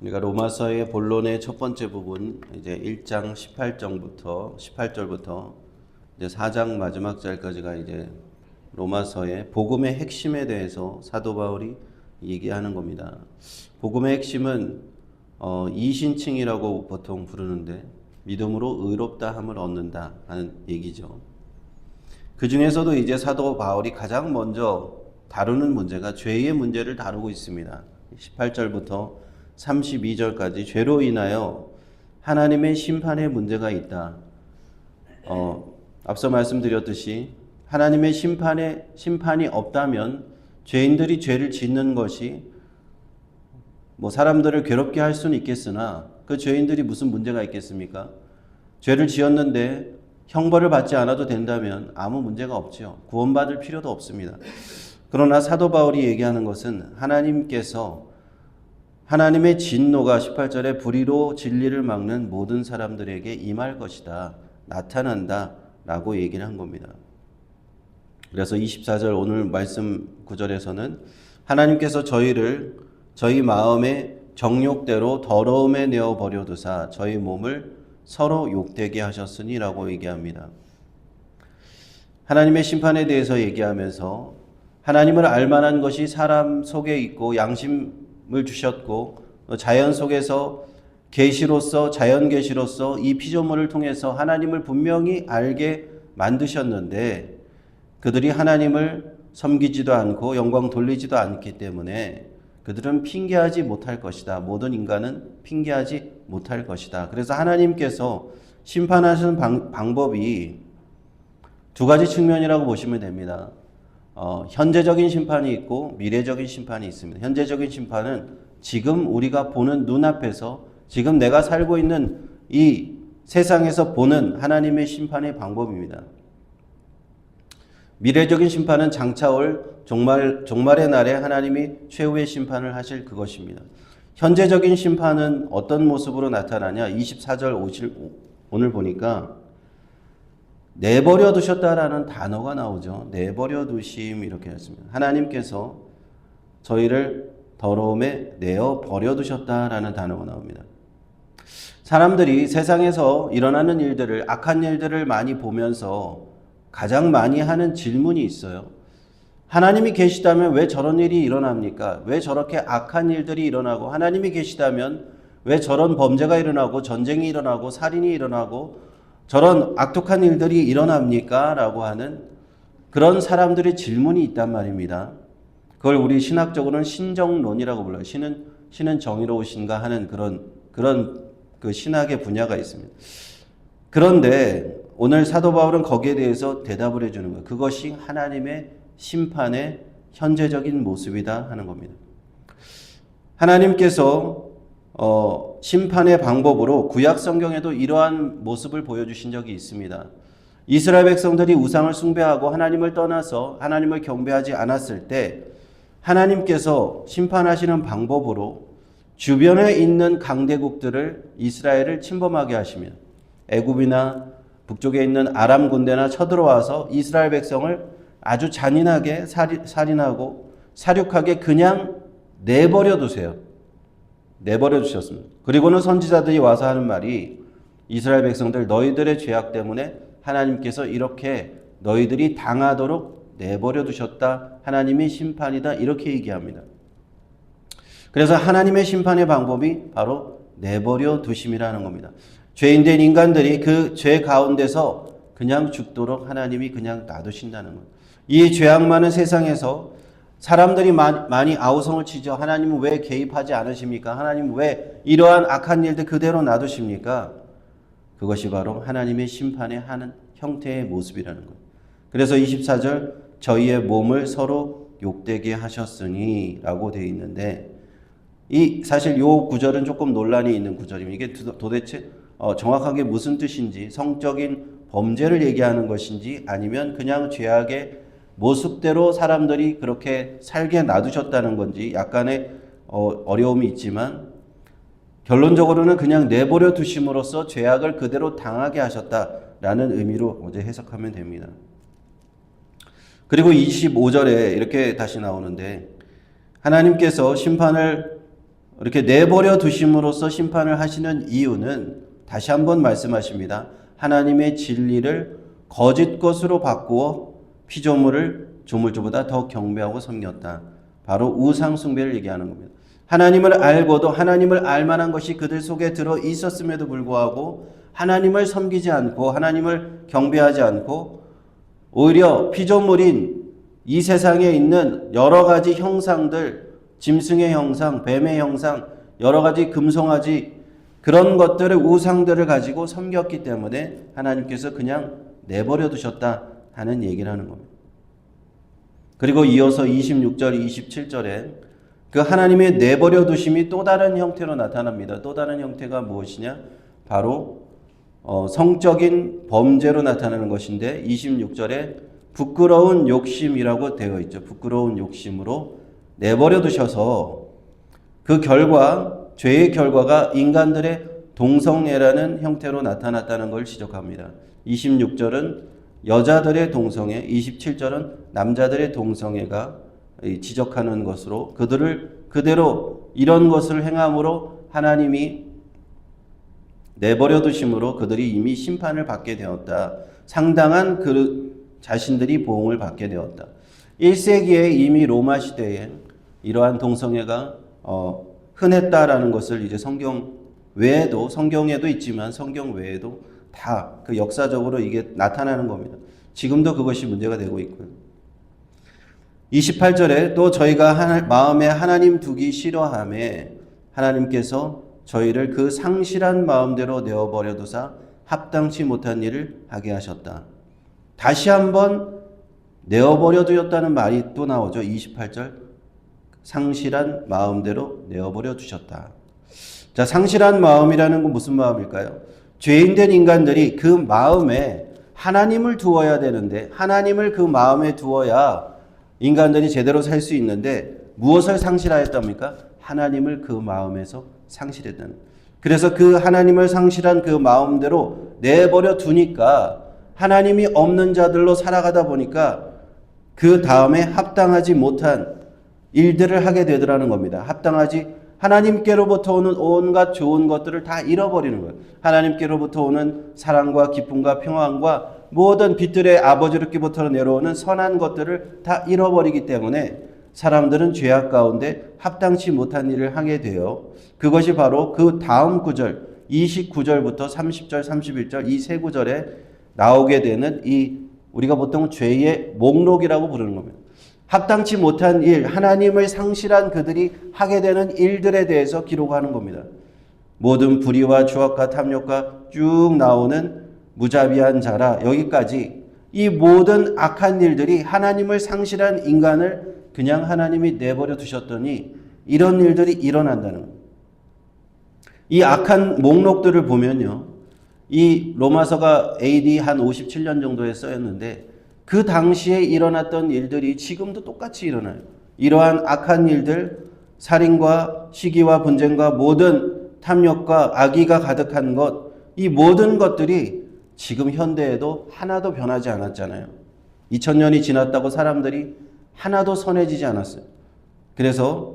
우리가 로마서의 본론의 첫 번째 부분 이제 1장 18절부터 18절부터 이제 4장 마지막 절까지가 이제 로마서의 복음의 핵심에 대해서 사도 바울이 얘기하는 겁니다. 복음의 핵심은 어, 이신칭이라고 보통 부르는데 믿음으로 의롭다함을 얻는다 하는 얘기죠. 그 중에서도 이제 사도 바울이 가장 먼저 다루는 문제가 죄의 문제를 다루고 있습니다. 18절부터 32절까지 죄로 인하여 하나님의 심판의 문제가 있다. 어, 앞서 말씀드렸듯이 하나님의 심판에 심판이 없다면 죄인들이 죄를 짓는 것이 뭐 사람들을 괴롭게 할 수는 있겠으나 그 죄인들이 무슨 문제가 있겠습니까? 죄를 지었는데 형벌을 받지 않아도 된다면 아무 문제가 없지요. 구원받을 필요도 없습니다. 그러나 사도 바울이 얘기하는 것은 하나님께서 하나님의 진노가 18절에 불의로 진리를 막는 모든 사람들에게 임할 것이다. 나타난다. 라고 얘기를 한 겁니다. 그래서 24절 오늘 말씀 구절에서는 하나님께서 저희를 저희 마음의 정욕대로 더러움에 내어 버려 두사 저희 몸을 서로 욕되게 하셨으니라고 얘기합니다. 하나님의 심판에 대해서 얘기하면서 하나님을 알 만한 것이 사람 속에 있고 양심 을 주셨고 자연 속에서 계시로서 자연 계시로서 이 피조물을 통해서 하나님을 분명히 알게 만드셨는데 그들이 하나님을 섬기지도 않고 영광 돌리지도 않기 때문에 그들은 핑계하지 못할 것이다. 모든 인간은 핑계하지 못할 것이다. 그래서 하나님께서 심판하시는 방, 방법이 두 가지 측면이라고 보시면 됩니다. 어, 현재적인 심판이 있고 미래적인 심판이 있습니다. 현재적인 심판은 지금 우리가 보는 눈앞에서 지금 내가 살고 있는 이 세상에서 보는 하나님의 심판의 방법입니다. 미래적인 심판은 장차 올 종말, 종말의 날에 하나님이 최후의 심판을 하실 그것입니다. 현재적인 심판은 어떤 모습으로 나타나냐? 24절 50, 오늘 보니까 내버려 두셨다라는 단어가 나오죠. 내버려 두심 이렇게 했습니다. 하나님께서 저희를 더러움에 내어 버려 두셨다라는 단어가 나옵니다. 사람들이 세상에서 일어나는 일들을 악한 일들을 많이 보면서 가장 많이 하는 질문이 있어요. 하나님이 계시다면 왜 저런 일이 일어납니까? 왜 저렇게 악한 일들이 일어나고 하나님이 계시다면 왜 저런 범죄가 일어나고 전쟁이 일어나고 살인이 일어나고 저런 악독한 일들이 일어납니까? 라고 하는 그런 사람들의 질문이 있단 말입니다. 그걸 우리 신학적으로는 신정론이라고 불러요. 신은 신은 정의로우신가 하는 그런 그런 그 신학의 분야가 있습니다. 그런데 오늘 사도 바울은 거기에 대해서 대답을 해주는 거예요. 그것이 하나님의 심판의 현재적인 모습이다 하는 겁니다. 하나님께서 어, 심판의 방법으로 구약 성경에도 이러한 모습을 보여주신 적이 있습니다. 이스라엘 백성들이 우상을 숭배하고 하나님을 떠나서 하나님을 경배하지 않았을 때 하나님께서 심판하시는 방법으로 주변에 있는 강대국들을 이스라엘을 침범하게 하시면 애굽이나 북쪽에 있는 아람 군대나 쳐들어와서 이스라엘 백성을 아주 잔인하게 살인하고 사륙하게 그냥 내버려 두세요. 내버려 두셨습니다. 그리고는 선지자들이 와서 하는 말이 이스라엘 백성들 너희들의 죄악 때문에 하나님께서 이렇게 너희들이 당하도록 내버려 두셨다. 하나님의 심판이다. 이렇게 얘기합니다. 그래서 하나님의 심판의 방법이 바로 내버려 두심이라는 겁니다. 죄인된 인간들이 그 죄 가운데서 그냥 죽도록 하나님이 그냥 놔두신다는 것. 이 죄악 많은 세상에서 사람들이 많이 아우성을 치죠. 하나님은 왜 개입하지 않으십니까? 하나님은 왜 이러한 악한 일들 그대로 놔두십니까? 그것이 바로 하나님의 심판의 하는 형태의 모습이라는 것. 그래서 24절 저희의 몸을 서로 욕되게 하셨으니 라고 되어 있는데 이 사실 요 구절은 조금 논란이 있는 구절입니다. 이게 도대체 어, 정확하게 무슨 뜻인지 성적인 범죄를 얘기하는 것인지 아니면 그냥 죄악의 모습대로 사람들이 그렇게 살게 놔두셨다는 건지 약간의 어, 어려움이 있지만 결론적으로는 그냥 내버려 두심으로써 죄악을 그대로 당하게 하셨다라는 의미로 어제 해석하면 됩니다. 그리고 25절에 이렇게 다시 나오는데 하나님께서 심판을 이렇게 내버려 두심으로써 심판을 하시는 이유는 다시 한번 말씀하십니다. 하나님의 진리를 거짓 것으로 바꾸어 피조물을 조물주보다 더 경배하고 섬겼다. 바로 우상 숭배를 얘기하는 겁니다. 하나님을 알고도 하나님을 알만한 것이 그들 속에 들어 있었음에도 불구하고 하나님을 섬기지 않고 하나님을 경배하지 않고 오히려 피조물인 이 세상에 있는 여러 가지 형상들, 짐승의 형상, 뱀의 형상, 여러 가지 금송아지 그런 것들을 우상들을 가지고 섬겼기 때문에 하나님께서 그냥 내버려 두셨다 하는 얘기를 하는 겁니다. 그리고 이어서 26절, 27절에 그 하나님의 내버려 두심이 또 다른 형태로 나타납니다. 또 다른 형태가 무엇이냐? 바로 어, 성적인 범죄로 나타나는 것인데 26절에 부끄러운 욕심이라고 되어 있죠. 부끄러운 욕심으로 내버려 두셔서 그 결과 죄의 결과가 인간들의 동성애라는 형태로 나타났다는 걸 지적합니다. 26절은 여자들의 동성애, 27절은 남자들의 동성애가 지적하는 것으로 그들을 그대로 이런 것을 행함으로 하나님이 내버려 두심으로 그들이 이미 심판을 받게 되었다. 상당한 그 자신들이 보응을 받게 되었다. 1세기에 이미 로마 시대에 이러한 동성애가 어, 흔했다라는 것을 이제 성경 외에도 성경에도 있지만 성경 외에도 다 그 역사적으로 이게 나타나는 겁니다. 지금도 그것이 문제가 되고 있고요. 28절에 또 저희가 하나, 마음에 하나님 두기 싫어함에 하나님께서 저희를 그 상실한 마음대로 내어버려 두사 합당치 못한 일을 하게 하셨다. 다시 한번 내어버려 두었다는 말이 또 나오죠. 28절. 상실한 마음대로 내어버려 두셨다. 자, 상실한 마음이라는 건 무슨 마음일까요? 죄인된 인간들이 그 마음에 하나님을 두어야 되는데 하나님을 그 마음에 두어야 인간들이 제대로 살 수 있는데 무엇을 상실하였답니까? 하나님을 그 마음에서 상실했다는. 그래서 그 하나님을 상실한 그 마음대로 내버려 두니까 하나님이 없는 자들로 살아가다 보니까 그 다음에 합당하지 못한 일들을 하게 되더라는 겁니다. 합당하지 하나님께로부터 오는 온갖 좋은 것들을 다 잃어버리는 거예요. 하나님께로부터 오는 사랑과 기쁨과 평안과 모든 빛들의 아버지로부터 내려오는 선한 것들을 다 잃어버리기 때문에 사람들은 죄악 가운데 합당치 못한 일을 하게 돼요. 그것이 바로 그 다음 구절 29절부터 30절, 31절 이 세 구절에 나오게 되는 이 우리가 보통 죄의 목록이라고 부르는 겁니다. 합당치 못한 일, 하나님을 상실한 그들이 하게 되는 일들에 대해서 기록하는 겁니다. 모든 불의와 추악과 탐욕과 쭉 나오는 무자비한 자라 여기까지 이 모든 악한 일들이 하나님을 상실한 인간을 그냥 하나님이 내버려 두셨더니 이런 일들이 일어난다는. 이 악한 목록들을 보면요. 이 로마서가 AD 한 57년 정도에 써였는데 그 당시에 일어났던 일들이 지금도 똑같이 일어나요. 이러한 악한 일들, 살인과 시기와 분쟁과 모든 탐욕과 악의가 가득한 것, 이 모든 것들이 지금 현대에도 하나도 변하지 않았잖아요. 2000년이 지났다고 사람들이 하나도 선해지지 않았어요. 그래서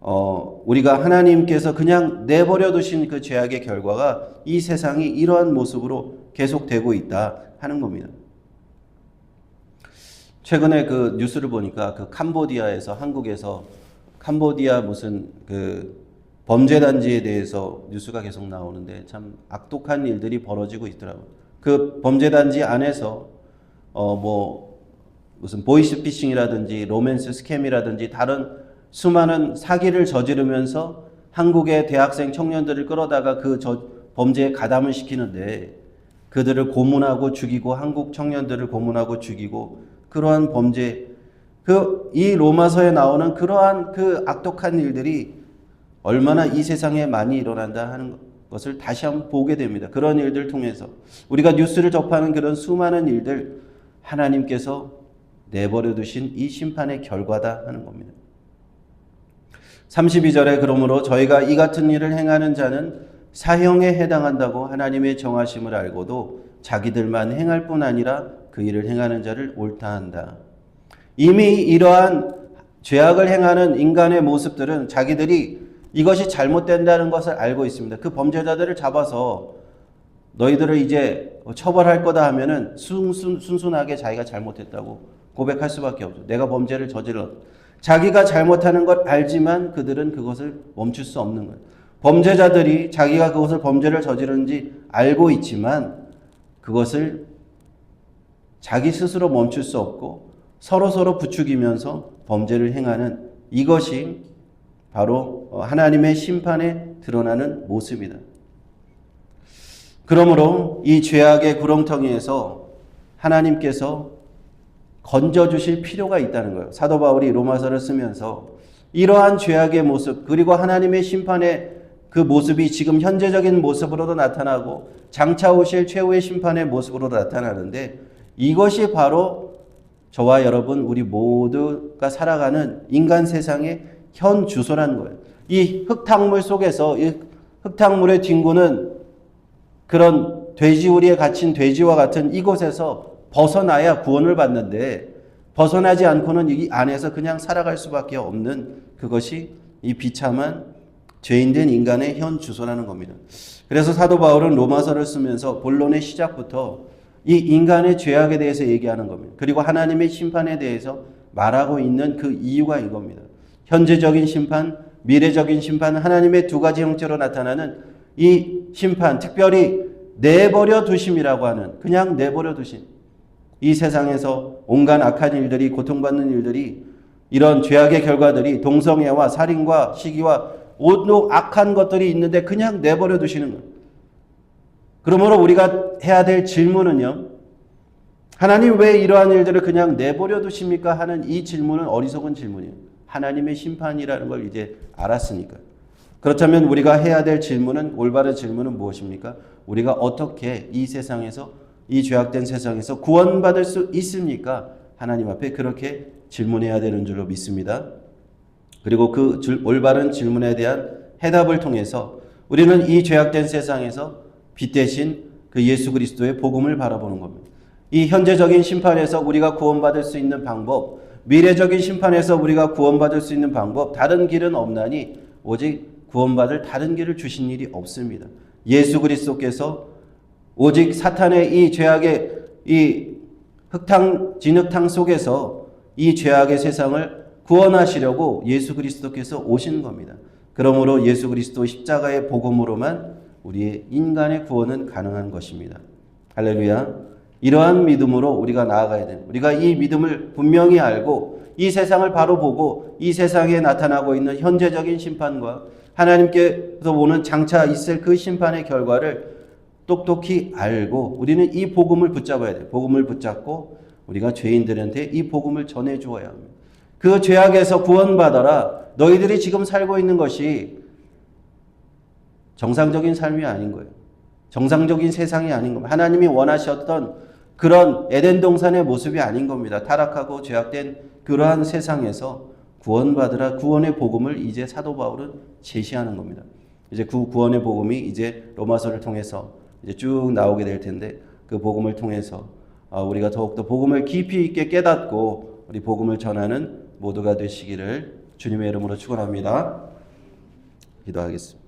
어, 우리가 하나님께서 그냥 내버려 두신 그 죄악의 결과가 이 세상이 이러한 모습으로 계속되고 있다 하는 겁니다. 최근에 그 뉴스를 보니까 그 캄보디아에서 한국에서 캄보디아 무슨 그 범죄 단지에 대해서 뉴스가 계속 나오는데 참 악독한 일들이 벌어지고 있더라고요. 그 범죄 단지 안에서 어 뭐 무슨 보이스 피싱이라든지 로맨스 스캠이라든지 다른 수많은 사기를 저지르면서 한국의 대학생 청년들을 끌어다가 그 저, 범죄에 가담을 시키는데 그들을 고문하고 죽이고 한국 청년들을 고문하고 죽이고 그러한 범죄 그 이 로마서에 나오는 그러한 그 악독한 일들이 얼마나 이 세상에 많이 일어난다 하는 것을 다시 한번 보게 됩니다. 그런 일들 통해서 우리가 뉴스를 접하는 그런 수많은 일들 하나님께서 내버려 두신 이 심판의 결과다 하는 겁니다. 32절에 그러므로 저희가 이 같은 일을 행하는 자는 사형에 해당한다고 하나님의 정하심을 알고도 자기들만 행할 뿐 아니라 그 일을 행하는 자를 옳다 한다. 이미 이러한 죄악을 행하는 인간의 모습들은 자기들이 이것이 잘못된다는 것을 알고 있습니다. 그 범죄자들을 잡아서 너희들을 이제 처벌할 거다 하면은 순순, 순순하게 자기가 잘못했다고 고백할 수밖에 없죠. 내가 범죄를 저질렀. 자기가 잘못하는 걸 알지만 그들은 그것을 멈출 수 없는 거예요. 범죄자들이 자기가 그것을 범죄를 저지른지 알고 있지만 그것을 자기 스스로 멈출 수 없고 서로 서로 부추기면서 범죄를 행하는 이것이 바로 하나님의 심판에 드러나는 모습이다. 그러므로 이 죄악의 구렁텅이에서 하나님께서 건져 주실 필요가 있다는 거예요. 사도 바울이 로마서를 쓰면서 이러한 죄악의 모습 그리고 하나님의 심판의 그 모습이 지금 현재적인 모습으로도 나타나고 장차 오실 최후의 심판의 모습으로 나타나는데 이것이 바로 저와 여러분 우리 모두가 살아가는 인간 세상의 현 주소라는 거예요. 이 흙탕물 속에서 이 흙탕물의 뒷구는 그런 돼지우리에 갇힌 돼지와 같은 이곳에서 벗어나야 구원을 받는데 벗어나지 않고는 이 안에서 그냥 살아갈 수밖에 없는 그것이 이 비참한 죄인된 인간의 현 주소라는 겁니다. 그래서 사도 바울은 로마서를 쓰면서 본론의 시작부터 이 인간의 죄악에 대해서 얘기하는 겁니다. 그리고 하나님의 심판에 대해서 말하고 있는 그 이유가 이겁니다. 현재적인 심판, 미래적인 심판, 하나님의 두 가지 형태로 나타나는 이 심판, 특별히 내버려 두심이라고 하는 그냥 내버려 두심. 이 세상에서 온갖 악한 일들이 고통받는 일들이 이런 죄악의 결과들이 동성애와 살인과 시기와 온갖 악한 것들이 있는데 그냥 내버려 두시는 거예요. 그러므로 우리가 해야 될 질문은요. 하나님 왜 이러한 일들을 그냥 내버려 두십니까? 하는 이 질문은 어리석은 질문이에요. 하나님의 심판이라는 걸 이제 알았으니까. 그렇다면 우리가 해야 될 질문은 올바른 질문은 무엇입니까? 우리가 어떻게 이 세상에서 이 죄악된 세상에서 구원받을 수 있습니까? 하나님 앞에 그렇게 질문해야 되는 줄로 믿습니다. 그리고 그 올바른 질문에 대한 해답을 통해서 우리는 이 죄악된 세상에서 빛 대신 그 예수 그리스도의 복음을 바라보는 겁니다. 이 현재적인 심판에서 우리가 구원받을 수 있는 방법, 미래적인 심판에서 우리가 구원받을 수 있는 방법, 다른 길은 없나니 오직 구원받을 다른 길을 주신 일이 없습니다. 예수 그리스도께서 오직 사탄의 이 죄악의 이 흙탕 진흙탕 속에서 이 죄악의 세상을 구원하시려고 예수 그리스도께서 오신 겁니다. 그러므로 예수 그리스도 십자가의 복음으로만 우리의 인간의 구원은 가능한 것입니다. 할렐루야. 이러한 믿음으로 우리가 나아가야 됩니다. 우리가 이 믿음을 분명히 알고 이 세상을 바로 보고 이 세상에 나타나고 있는 현재적인 심판과 하나님께서 오는 장차 있을 그 심판의 결과를 똑똑히 알고 우리는 이 복음을 붙잡아야 돼요. 복음을 붙잡고 우리가 죄인들한테 이 복음을 전해 주어야 합니다. 그 죄악에서 구원받아라. 너희들이 지금 살고 있는 것이 정상적인 삶이 아닌 거예요. 정상적인 세상이 아닌 겁니다. 하나님이 원하셨던 그런 에덴 동산의 모습이 아닌 겁니다. 타락하고 죄악된 그러한 세상에서 구원받으라 구원의 복음을 이제 사도 바울은 제시하는 겁니다. 이제 그 구원의 복음이 이제 로마서를 통해서 이제 쭉 나오게 될 텐데 그 복음을 통해서 아, 우리가 더욱더 복음을 깊이 있게 깨닫고 우리 복음을 전하는 모두가 되시기를 주님의 이름으로 축원합니다. 기도하겠습니다.